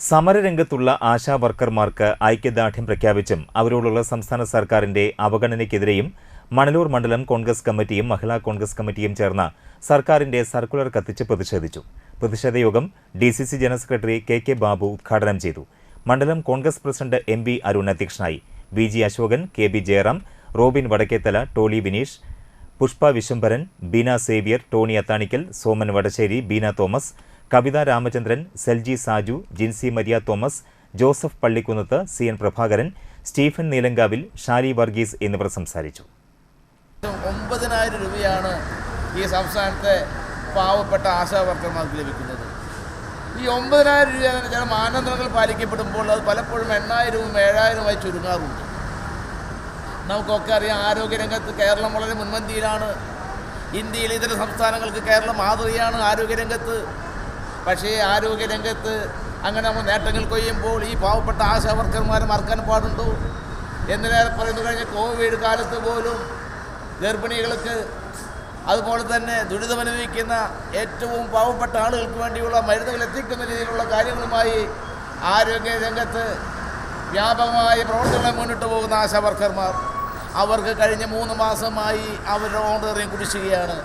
സമരരംഗത്തുള്ള ആശാ വർക്കർമാർക്ക് ഐക്യദാർഢ്യം പ്രഖ്യാപിച്ചും അവരോടുള്ള സംസ്ഥാന സർക്കാരിന്റെ അവഗണനയ്ക്കെതിരെയും മണലൂർ മണ്ഡലം കോൺഗ്രസ് കമ്മിറ്റിയും മഹിളാ കോൺഗ്രസ് കമ്മിറ്റിയും ചേർന്ന് സർക്കാരിന്റെ സർക്കുലർ കത്തിച്ച് പ്രതിഷേധിച്ചു. പ്രതിഷേധ യോഗം D C C general secretary K K Babu ഉദ്ഘാടനം ചെയ്തു. മണ്ഡലം Congress president M B Arun അധ്യക്ഷനായി. B G Ashokan K B Jayaram Robin Vadakkethala Tolly Bineesh Pushpa Vishambharan Beena Xavier Tony Athanikkal Soman Vadassery Beena Thomas Kavitha Ramachandran Selji Saju Jincy Maria Thomas Joseph Pallikkunnath C N Prabhakaran Stephen Neelankavil Shari Varghese എന്നിവർ സംസാരിച്ചു. ഒമ്പതിനായിരം രൂപയാണ് ഈ സംസ്ഥാനത്തെ പാവപ്പെട്ട ആശാവർക്കർമാർക്ക് ലഭിക്കുന്നത്. ഈ ഒമ്പതിനായിരം രൂപ എന്ന് ചില മാനദണ്ഡങ്ങൾ പാലിക്കപ്പെടുമ്പോൾ അത് പലപ്പോഴും എണ്ണായിരവും ഏഴായിരവുമായി ചുരുങ്ങാറുണ്ട്. നമുക്കൊക്കെ അറിയാം ആരോഗ്യരംഗത്ത് കേരളം വളരെ മുൻപന്തിയിലാണ്. ഇന്ത്യയിൽ ഇതര സംസ്ഥാനങ്ങൾക്ക് കേരളം മാതൃകയാണ് ആരോഗ്യരംഗത്ത് പക്ഷേ ആരോഗ്യരംഗത്ത് അങ്ങനെ നമ്മൾ നേട്ടങ്ങൾ കൊയ്യുമ്പോൾ ഈ പാവപ്പെട്ട ആശാ വർക്കർമാരെ മറക്കാൻ പാടുണ്ടോ? എന്തിനേറെ പറയുന്നു കഴിഞ്ഞാൽ കോവിഡ് കാലത്ത് പോലും ഗർഭിണികൾക്ക് അതുപോലെ തന്നെ ദുരിതമനുഭവിക്കുന്ന ഏറ്റവും പാവപ്പെട്ട ആളുകൾക്ക് വേണ്ടിയുള്ള മരുന്നുകൾ എത്തിക്കുന്ന രീതിയിലുള്ള കാര്യങ്ങളുമായി ആരോഗ്യ രംഗത്ത് വ്യാപകമായ പ്രവർത്തനങ്ങൾ മുന്നിട്ട് പോകുന്ന ആശാ വർക്കർമാർ അവർക്ക് കഴിഞ്ഞ മൂന്ന് മാസമായി അവരുടെ ഓണറിയും കുടിശ്ശികയാണ്.